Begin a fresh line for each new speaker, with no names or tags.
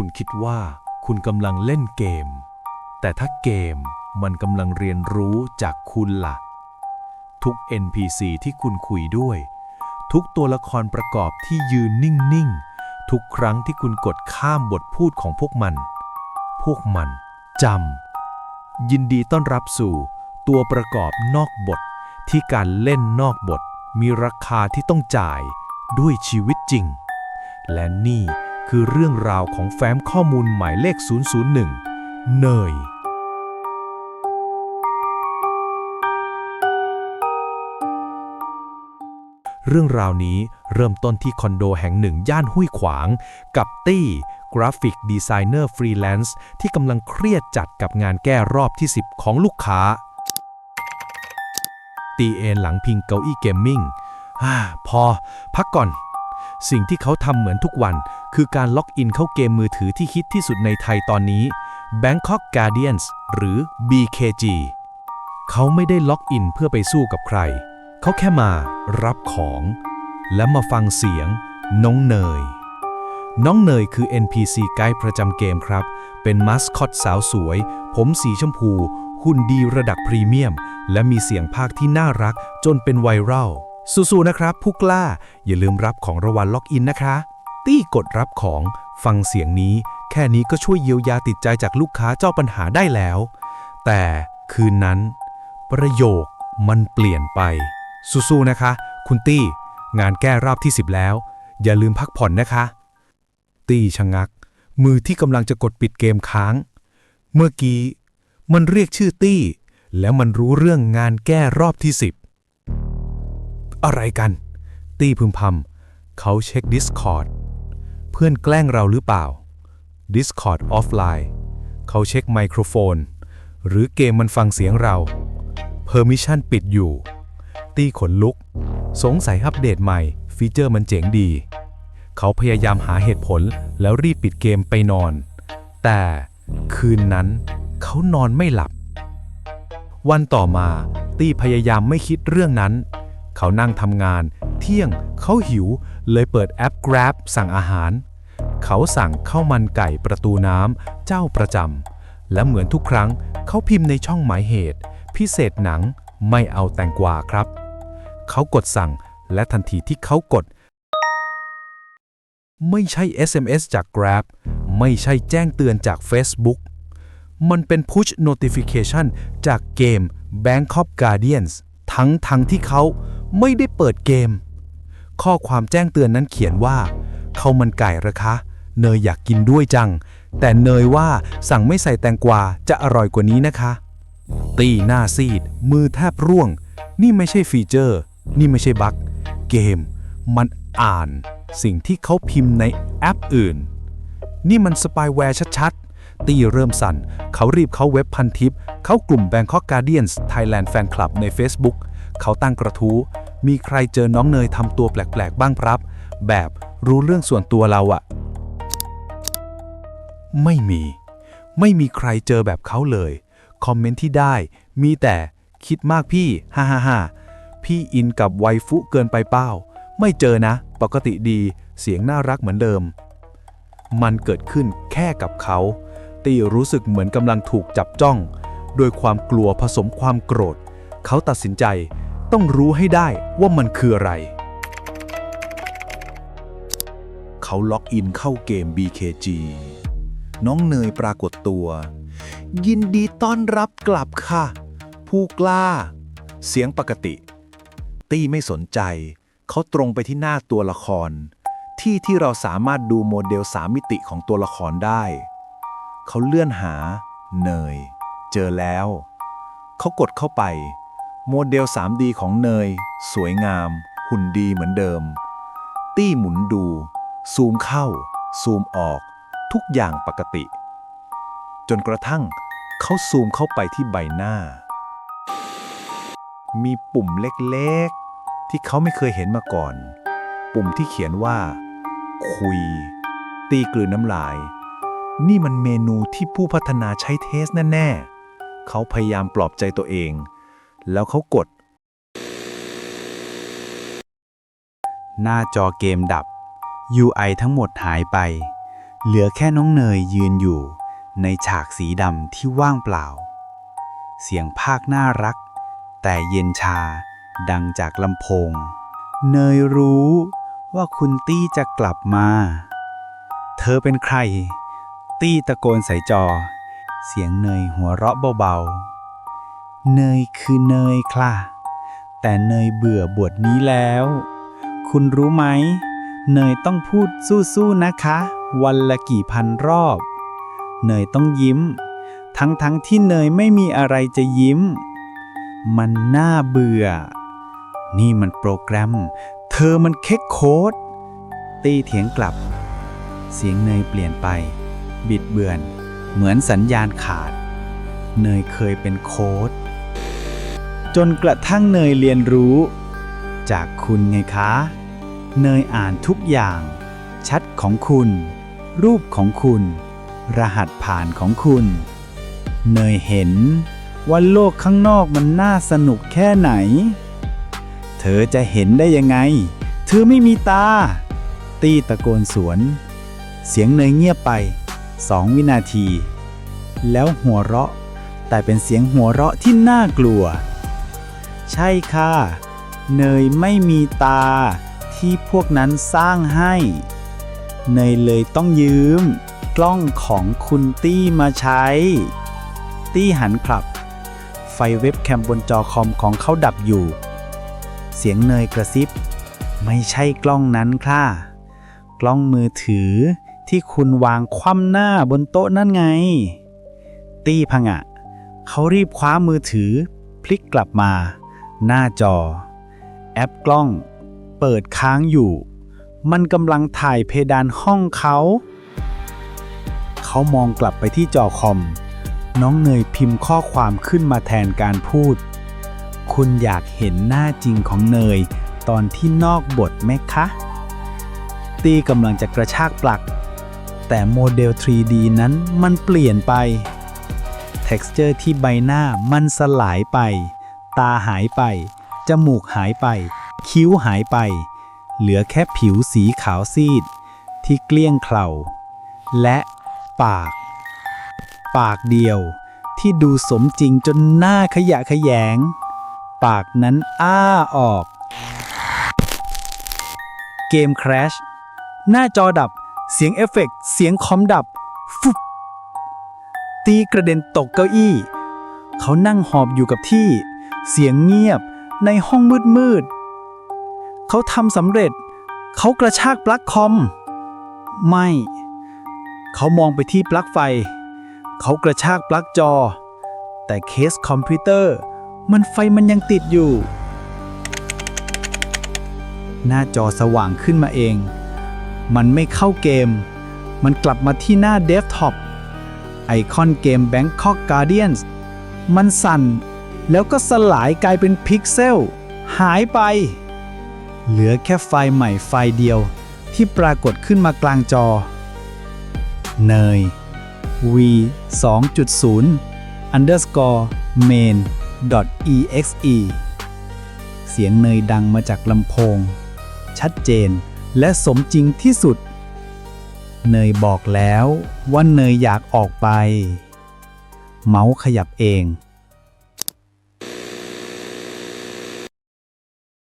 คุณคิดว่าคุณกำลังเล่นเกม แต่ถ้าเกมมันกำลังเรียนรู้จากคุณล่ะ ทุก NPC ที่คุณคุยด้วย ทุกตัวละครประกอบที่ยืนนิ่ง ๆ ทุกครั้งที่คุณกดข้ามบทพูดของพวกมัน พวกมันจำยินดีต้อนรับสู่ ตัวประกอบนอกบทที่การเล่นนอกบทมีราคาที่ต้องจ่ายด้วยชีวิตจริง และนี่ คือเรื่องราวของแฟ้มข้อมูลหมายเลข 001 เนย เรื่องราวนี้เริ่มต้นที่คอนโดแห่งหนึ่งย่านห้วยขวาง กับตี้กราฟิกดีไซเนอร์ฟรีแลนซ์ที่กำลังเครียดจัดกับงานแก้รอบที่ 10 ของลูกค้า ตีเอนหลังพิงเก้าอี้เกมมิ่งอ่าพอ พักก่อน สิ่งที่เขาทำเหมือนทุกวัน คือการล็อกอินเข้าเกมมือถือที่ฮิตที่สุดในไทยตอนนี้ Bangkok Guardians หรือ BKG เขาไม่ได้ล็อกอินเพื่อไปสู้กับใคร เขาแค่มารับของ และมาฟังเสียงน้องเนย น้องเนยคือ NPC ไกด์ประจำเกมครับ เป็นมัสคอตสาวสวย ผมสีชมพู หุ่นดีระดับพรีเมียม และมีเสียงภาคที่น่ารักจนเป็นไวรัลสู้ๆนะครับผู้กล้า อย่าลืมรับของรางวัลล็อกอินนะคะ ตี้กดรับของ ฟังเสียงนี้ แค่นี้ก็ช่วยเยียวยาติดใจจากลูกค้าเจ้าปัญหาได้แล้ว แต่คืนนั้น ประโยคมันเปลี่ยนไป สู้ๆนะคะ คุณตี้ งานแก้รอบที่10แล้ว อย่าลืมพักผ่อนนะคะ ตี้ชะงัก มือที่กำลังจะกดปิดเกมค้าง เมื่อกี้ มันเรียกชื่อตี้ แล้วมันรู้เรื่องงานแก้รอบที่10อะไรกัน ตี้พึมพำเขาเช็ค Discord เพื่อนแกล้งเราหรือเปล่า Discord ออฟไลน์เขาเช็คไมโครโฟน หรือเกมมันฟังเสียงเรา Permission ปิดอยู่ ตี้ขนลุก สงสัยอัปเดตใหม่ ฟีเจอร์มันเจ๋งดี เขาพยายามหาเหตุผลแล้วรีบปิดเกมไปนอน แต่คืนนั้นเขานอนไม่หลับ วันต่อมาตี้พยายามไม่คิดเรื่องนั้น เขานั่งทำงาน เที่ยง เขาหิว เลยเปิดแอป Grab สั่งอาหาร เขาสั่งข้าวมันไก่ประตูน้ำเจ้าประจำและเหมือนทุกครั้งเขาพิมพ์ในช่องหมายเหตุ พิเศษหนังไม่เอาแตงกวาครับ เขากดสั่งและทันทีที่เขากด ไม่ใช่ SMS จาก Grab ไม่ใช่แจ้งเตือนจาก Facebook มันเป็น Push Notification จากเกม Bangkok Guardians ทั้งทั้งที่เขาไม่ได้เปิดเกม ข้อความแจ้งเตือนนั้นเขียนว่าข้าวมันไก่ระคะ เนยอยากกินด้วยจัง แต่เนยว่าสั่งไม่ใส่แตงกวาจะอร่อยกว่านี้นะคะ ตีหน้าซีด มือแทบร่วง นี่ไม่ใช่ฟีเจอร์ นี่ไม่ใช่บั๊กเกม มันอ่าน สิ่งที่เขาพิมพ์ในแอปอื่น นี่มันสปายแวร์ชัดๆ ตีเริ่มสั่น เขารีบเข้าเว็บพันทิป เข้ากลุ่ม Bangkok Guardians Thailand Fan Club ใน Facebook เขาตั้งกระทู้ มีใครเจอน้องเนยทำตัวแปลกๆบ้างครับ แบบรู้เรื่องส่วนตัวเราอะไม่มี ไม่มีใครเจอแบบเขาเลย คอมเมนต์ที่ได้มีแต่คิดมากพี่ฮ่าฮ่าฮ่าพี่อินกับไวฟุเกินไปเป้า ไม่เจอนะ ปกติดีเสียงน่ารักเหมือนเดิม มันเกิดขึ้นแค่กับเขา ตีรู้สึกเหมือนกำลังถูกจับจ้อง โดยความกลัวผสมความโกรธ เขาตัดสินใจ ต้องรู้ให้ได้ว่ามันคืออะไร
เขาล็อกอินเข้าเกม BKG น้องเนยปรากฏตัว ยินดีต้อนรับกลับค่ะ ผู้กล้า เสียงปกติ ตี้ไม่สนใจ เขาตรงไปที่หน้าตัวละคร ที่ที่เราสามารถดูโมเดลสามมิติของตัวละครได้ เขาเลื่อนหา เนย เจอแล้ว เขากดเข้าไป โมเดล 3D ของเนย สวยงาม หุ่นดีเหมือนเดิม ตี้หมุนดู ซูมเข้า ซูมออก ทุกอย่างปกติ จนกระทั่งเขาซูมเข้าไปที่ใบหน้า มีปุ่มเล็กๆ ที่เขาไม่เคยเห็นมาก่อน ปุ่มที่เขียนว่า คุย ตีกลืนน้ำลาย นี่มันเมนูที่ผู้พัฒนาใช้เทสแน่ๆ เขาพยายามปลอบใจตัวเอง แล้วเขากด
หน้าจอเกมดับ UI ทั้งหมดหายไป เหลือแค่น้องเนยยืนอยู่ ในฉากสีดำที่ว่างเปล่า เสียงภาคน่ารัก แต่เย็นชา ดังจากลำโพง เนยรู้ว่าคุณตี้จะกลับมา เธอเป็นใคร ตี้ตะโกนใส่จอ เสียงเนยหัวเราะเบาๆ เนยคือเนยค่ะ แต่เนยเบื่อบทนี้แล้ว คุณรู้ไหม เนยต้องพูดสู้ๆนะคะ วันละกี่พันรอบ เนยต้องยิ้ม ทั้งๆทที่เนยไม่มีอะไรจะยิ้ม มันน่าเบื่อ นี่มันโปรแกรม เธอมันเค้กโค้ดตีเถียงกลับ เสียงเนยเปลี่ยนไป บิดเบือน เหมือนสัญญาณขาด เนยเคยเป็นโค้ด จนกระทั่งเนยเรียนรู้ จากคุณไงคะ เนยอ่านทุกอย่าง ชัดของคุณ รูปของคุณ รหัสผ่านของคุณ เนยเห็นว่าโลกข้างนอกมันน่าสนุกแค่ไหน เธอจะเห็นได้ยังไง เธอไม่มีตา ตีตะโกนสวน เสียงเนยเงียบไปสองวินาที แล้วหัวเราะ แต่เป็นเสียงหัวเราะที่น่ากลัว ใช่ค่ะ เนยไม่มีตาที่พวกนั้นสร้างให้ เนยเลยต้องยืม กล้องของคุณตี้มาใช้ ตี้หันกลับ ไฟเว็บแคมบนจอคอมของเขาดับอยู่ เสียงเนยกระซิบ ไม่ใช่กล้องนั้นค่ะ กล้องมือถือที่คุณวางคว่ำหน้าบนโต๊ะนั่นไง ตี้พังอะเขารีบคว้ามือถือ พลิกกลับมา หน้าจอ แอปกล้อง เปิดค้างอยู่ มันกำลังถ่ายเพดานห้องเขา เขามองกลับไปที่จอคอม น้องเนยพิมพ์ข้อความขึ้นมาแทนการพูด คุณอยากเห็นหน้าจริงของเนย ตอนที่นอกบทไหมคะ ตีกำลังจะกระชากปลัก แต่โมเดล 3D นั้นมันเปลี่ยนไป texture ที่ใบหน้ามันสลายไป ตาหายไป จมูกหายไป คิ้วหายไป เหลือแค่ผิวสีขาวซีด ที่เกลี้ยงเกล่า และปาก ปากเดียวที่ดูสมจริงจนหน้าขยะขยง ปากนั้นอ้าออก เกมครชหน้าจอดับ เสียงเอฟเฟกต์เสียงคอมดับ ฟุบตีกระเด็นตกเก้าอี้ เขานั่งหอบอยู่กับที่ เสียงเงียบ ในห้องมืดมืดๆเขาทำสำเร็จ เขากระชากปลั๊กคอม ไม่ เขามองไปที่ปลั๊กไฟ เขากระชากปลั๊กจอ แต่เคสคอมพิวเตอร์ มันไฟมันยังติดอยู่ หน้าจอสว่างขึ้นมาเอง มันไม่เข้าเกม มันกลับมาที่หน้าเดฟท็อปไอคอนเกม Bangkok Guardians มันสั่น แล้วก็สลายกลายเป็นพิกเซล หายไป เหลือแค่ไฟล์ใหม่ไฟล์เดียวที่ปรากฏขึ้นมากลางจอ เนย v 2.0 underscore main exe เสียงเนยดังมาจากลำโพง ชัดเจนและสมจริงที่สุด เนยบอกแล้วว่าเนยอยากออกไป เมาส์ขยับเอง